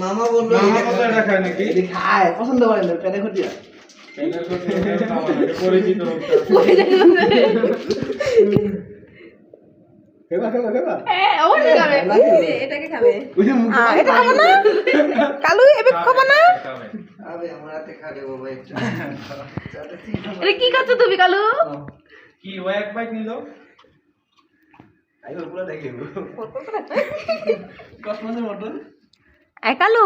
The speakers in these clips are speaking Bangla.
মামা বলল মামা কথা এটা খায় নাকি এটি খায় পছন্দ করে না পেটে ক্ষতি হয় পরিচিত হ্যাঁ কালু খাব না এটা কি খাচ্ছ তুমি কালু কি ও এক বাইক নিল? আই পুরো দেখে কসমসের মতন এই কালু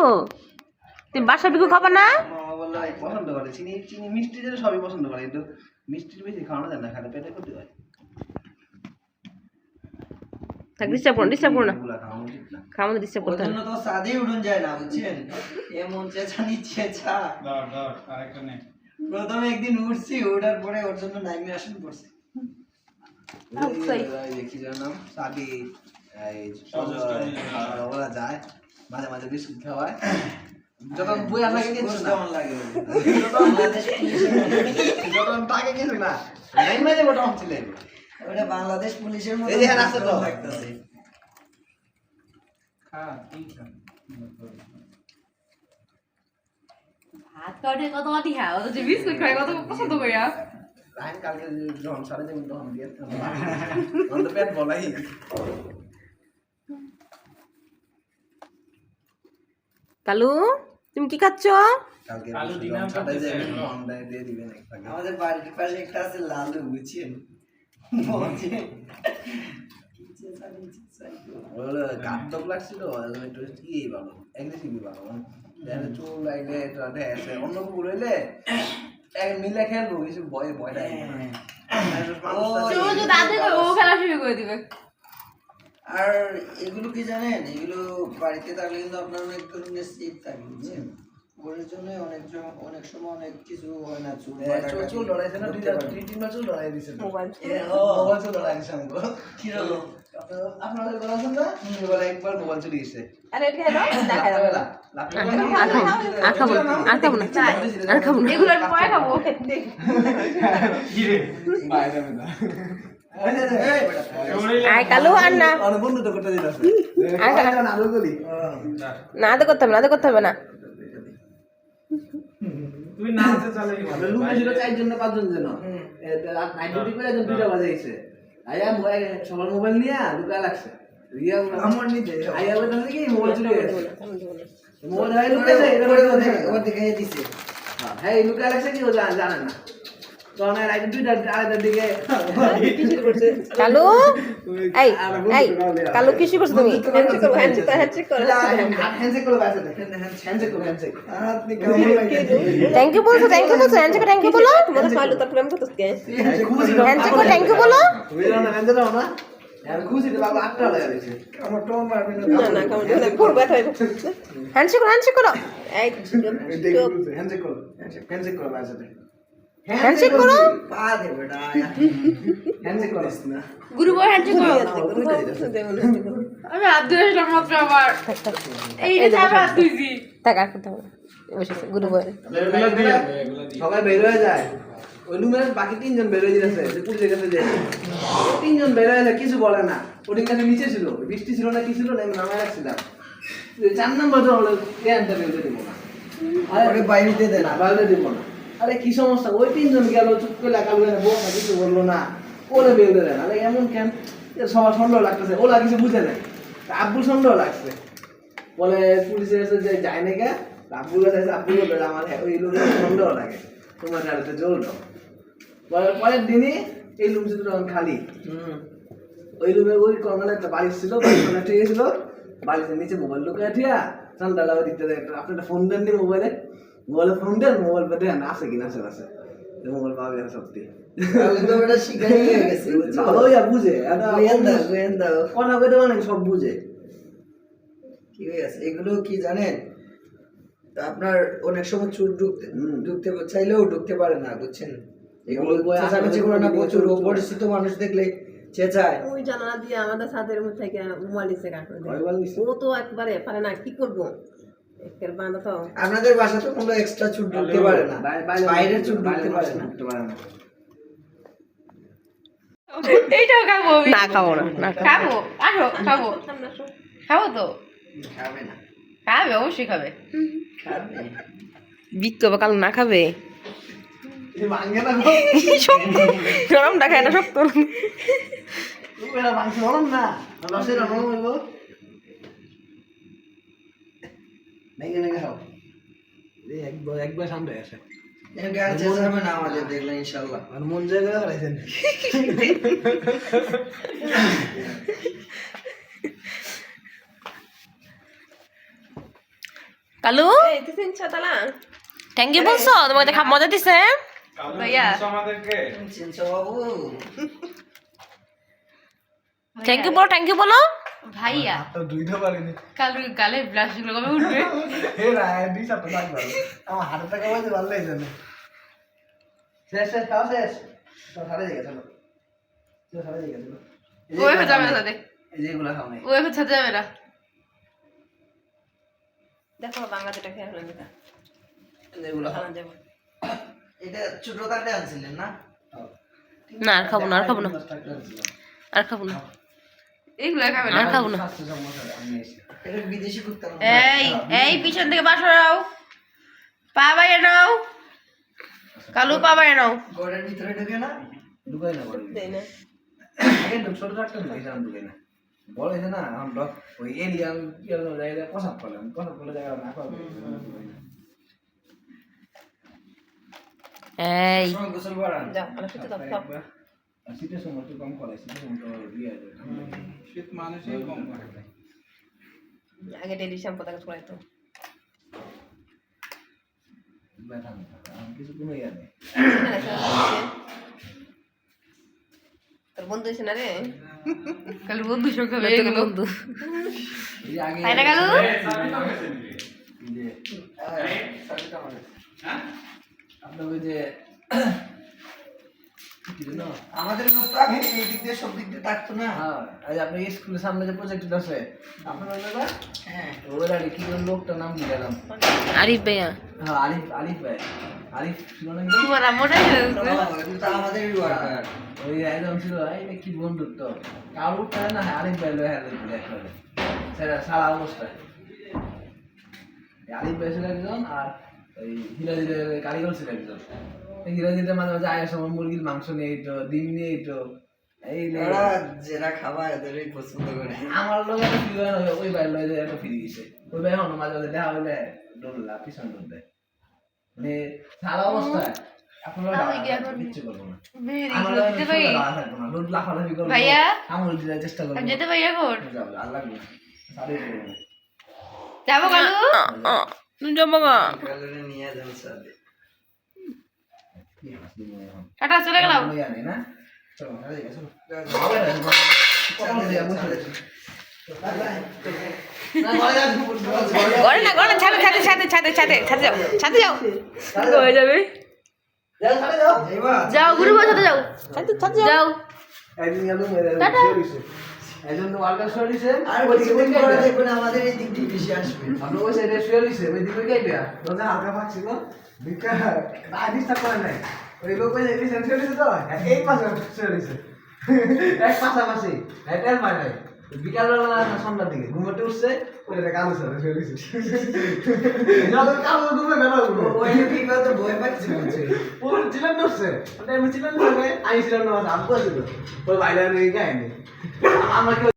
তুমি বাসা বিকু খাব না? মামা বলল পছন্দ করে। চিনি চিনি মিষ্টি যেটা সবই পছন্দ করে কিন্তু মিষ্টির বেশি খাওয়ানো যায় না খালে পেটে ক্ষতি হয়। থাক ডিস্টার্ব করো ডিস্টার্ব করো না এগুলা খাওয়ানো উচিত না। খাওয়া ডিস্টার্ব করতে জন্য তো সাদে উঠুন যায় না বুঝছেন? এমন চেঁচা ধর ধর আরেকটা নে প্রথমে একদিন উঠছি ওঠার পরে ওর জন্য নাইমে আসেন পড়ছে কি যেন নাম। সাবি এই সজল, সজল, সজল। ওরা যায়। মাঝে মাঝে বিস্কুট খাওয়ায় যখন বইয়া থাকে কিছু না। লাগে বাংলাদেশ পুলিশের মতো- যখন তাকে কিছু না। নাই মাঝে ওটা বাংলাদেশ পুলিশের মতো এই আছে তো। ভাত খাওয়াটা কত মাটি খাও তো বিস্কুট খাই কত পছন্দ করি লাইন কালকে যখন সাড়ে যাবেন তখন দিয়ে তখন তো পেট বলাই কালু তুমি কি খাচ্ছ। আমাদের বাড়ির পাশে একটা আছে লালু বুঝছেন? লাগছিল একটু কি ভালো অ্যাগ্রেসিভই ভালো চুল লাগলে অন্য কুকুর হইলে এক মিলে খেলব কিছু ভয় ভয় লাগে ও খেলা শুরু করে দিবে। আর এগুলো কি জানেন? এগুলো বাড়িতে থাকলে কিন্তু আপনার অনেক ধরনের সিট থাকে বুঝছেন? ওর জন্য অনেক অনেক সময় অনেক কিছু হয় না চুল এ, চুল- লড়াইছে না? দুই তিনবার চুল লড়াই দিছে। মোবাইল। মোবাইল চুল লড়াই দিছে কি হলো? আপনার- আপনাদের না একবার মোবাইল গেছে। আরে এটা না খাই দাও রাত্রেবেলা রাত্রেবেলা আর খাব আর খাব না আর খাব না। এগুলো আমি পরে খাব। কি রে বাইরে না। আয় কালু আর না। অনেক তো করতে না না হবে না আদে করতে হবে না। তুই নাচতে চালে ছিল চারজন না পাঁচজন যেন? নাইট ডিউটি করে একজন দুইটা বাজে গেছে আয়া মোবাইল সবার মোবাইল নিয়ে ঢুকা লাগছে। রিয়া আমার নিতে আয়া বলতে কি মোবাইল গেছে? মোবাইল ভাই ওরে, এটা দিকে দিছে। হ্যাঁ লুকা লাগছে কি ও জানে জানে না। কালু এই এই কালু কি শুরু করছ তুমি হ্যান্ডশেক করো হ্যান্ডশেক করো হ্যান্ডশেক করো হ্যান্ডশেক করে বাসে দেখেন হ্যান্ডশেক করে হ্যান্ডশেক আপনি কেমন লাগে থ্যাংক ইউ বলছো থ্যাংক ইউ বলছো হ্যান্ডশেক থ্যাংক ইউ বলো তোমাদের সবাই তো প্রেম করতে কে হ্যান্ডশেক করে থ্যাংক ইউ বলো হ্যান্ডশেক করো হ্যান্ডশেক করো হ্যান্ডশেক করো হ্যান্ডশেক করো হ্যান্ডশেক করো। পা দে বেটা হ্যান্ডশেক করো। না গুরু বয় হ্যান্ডশেক করো। আমি ধরে আসলাম মাত্র আবার টাকা করতে হবে বসেছে গুরু বয় সবাই বের হয়ে যায়। ওই রুমের বাকি তিনজন বের হয়ে যাচ্ছে যে পুলিশের কাছে যে। তিনজন বের হয়ে যায় কিছু বলে না। কাছে নিচে ছিল বৃষ্টি ছিল না কি ছিল না আমি নামায় রাখছিলাম। চার নম্বর হলো আনতে বেরোতে দিব না। বাইরে দিব না। আরে কি সমস্যা? ওই তিনজন গেল চুপ করে লেখা বলে বসা কিছু বলল না। ওরা বেরোতে দেয় না আরে এমন কেন? সবার সন্দেহ লাগতেছে ওরা কিছু বুঝে নেয় আব্বুর সন্দেহ লাগছে। বলে পুলিশের এসে যে যায় না কে? আব্বুর কাছে এসে আব্বুর বলে আমার হ্যাঁ, ওই লোকের সন্দেহ লাগে। তোমার গাড়িতে জল দাও। পরের পরের দিনই এই রুম ছিল তখন খালি। ওই রুমে ওই কর্নারে একটা বালিশ ছিল ঠিক ছিল। বালিশের নিচে মোবাইল লুকিয়ে ঠিয়া ঠান্ডা লাগা দিতে একটা ফোন দেন নি মোবাইলে? মোবাইলে ফোন দেন মোবাইল পেতে দেন আছে কিনা আছে আছে। মোবাইল সত্যি। হয়ে ইয়া বুঝে কথা কইতে মানে সব বুঝে। কি গেছে? এগুলো কি জানেন? আপনার অনেক সময় চুর ঢুকতে। ঢুকতে চাইলেও ঢুকতে পারে না বুঝছেন? এগুলো ওই করে না প্রচুর অপরিচিত মানুষ দেখলে চেঁচায়। ওই জানালা দিয়ে আমাদের ছাদের মধ্যে মোবাইল দিচ্ছে ও তো একবারে পারে না কি করব? আপনাদের বাসা তো কোনো এক্সট্রা চুর ঢুকতে পারে না। বাইরে- বাইরে- বাইরের বাইরে ঢুকতে পারে না। এইটাও খাব। না খাব না না খাব। খাব আসো খাব। খাব তো। খাবে না। খাবে অবশ্যই খাবে। খাবে। বিক করবে কাল না খাবে? না। খায় না শক্ত না? নেগে নেগে খাও এই একবার একবার সামনে আসে এটাকে আর চেঁচাবে না আমাদের দেখলে ইনশাল্লাহ। আর মন জায়গায় হারাইছেন। কালু? এই তুই চিনছ তালা। থ্যাংক ইউ বলছো? তোমাকে দেখা মজা দিছে? থ্যাংক ইউ বলো থ্যাংক ইউ বলো। ভাইয়া। তো দুইটা পারিনি। কাল গালে ব্লাশগুলো কবে উঠবে? হে রায় দুই চারটা লাগবে আমার হাতে টাকা বাজে ভালো লাগছে না শেষ শেষ খাওয়া শেষ। তো সারে জায়গা চলো। চলো সারে জায়গা চলো। ওই এগুলা যাবে না সাথে। এই যে এগুলা খাও ওই হচ্ছে যাবে না। দেখো বাংলা যেটা খেয়ে এটা এই যে খাওয়া যাবে এটা ছোট কাটে আনছিলেন না? না আর খাব না আর খাব না। আর খাব না। খাবে না। খাব না। এই এই পিছন থেকে বাসো নাও। পা বাইরে নাও। কালু পা বাইরে নাও। ঘরের ভিতরে ঢুকে না ঢুকাই না বড় না। আগে তো ছোট রাখতে না এখানে ঢুকে না। বড় না আমরা ওই করলাম করলে জায়গা না এই। গোসল করান। দাও সময় কম করে শীতের সময় তো শীত মানুষই কম করে আগে ডেলি শ্যাম্পু তাকে ছড়াই তো ব্যথা নেই, আর কিছু কোনো ইয়ে নেই। তোর বন্ধু এসে না রে? কালু বন্ধু খাবে নতুন বন্ধু। তাই না কালু? এই যে শাড়িটা আমাদের। আপনার ওই যে? আমাদের লোক তো আগে এই দিক দিয়ে সব দিক দিয়ে থাকতো না। হ্যাঁ, আপনার স্কুলের সামনে যে প্রজেক্টটা আছে আপনার হ্যাঁ। কি করে লোকটার নাম দিলাম আরিফ ভাইয়া। হ্যাঁ আলিফ আলিফ ভাই। ছিল না? তোমার ওই ছিল কি বন্ধুত্ব। কারও উঠতে না লয়ে একবারে। সেটা সারা অবস্থায়। আলিফ ভাই ছিল একজন আর ওই হিরাজিদের কারিগর ছিল একজন। হিরাজিদের মাঝে মাঝে আয়ের সময় মুরগির মাংস নিয়ে এতো ডিম নিয়ে এতো এই যেটা খাবার এদেরই পছন্দ করে। আমার লোক একটা ফিরে না ওই ভাই লয়ে যায় একটা ফিরে গেছে ওই ভাই এখন মাঝে মাঝে দেখা হলে ডরলা পিছন ডর দেয়। মানে সারা অবস্থায় ভাইয়া? চেষ্টা করব। যেতে। যাব কালু? টাটা চলে গেলাম। না? ঘরে যাও, ঘরে যাও। করে না করে না ছাদে ছাদে ছাদে ছাদে ছাদে ছাদে যাও ছাদে যাও। হয়ে যাবে। যাও, ছাদে যাও। এবার যাও গুরু সাথে যাও। ছাদে ছাদে যাও। যাও। একজন তো আর দেখে দেখবেন আমাদের এই দিক দিয়ে বেশি আসবে আপনি ওই সাইডে শুয়ে রইছে, ওই দিকে গাইবে। দরজা হালকা করে নাই। ওই লোক ওই এই তো, এই পাশে শুয়ে রইছে। এক পাশাপাশি, এটার মানে। বিকালবেলা না সন্ধ্যার দিকে ঘুমোতে উঠছে ওই একটা কালো ছেলে শুয়ে রইছে। কালো ঘুমে বেরো ওই ঠিক তো ভয় পাচ্ছি বলছে। পুরো চিলান ধরছে ওটা আমি চিলান ধরবে আমি চিলান ধরছে আব্বু ছিল ওই বাইরে গায়ে নেই আমরা কেউ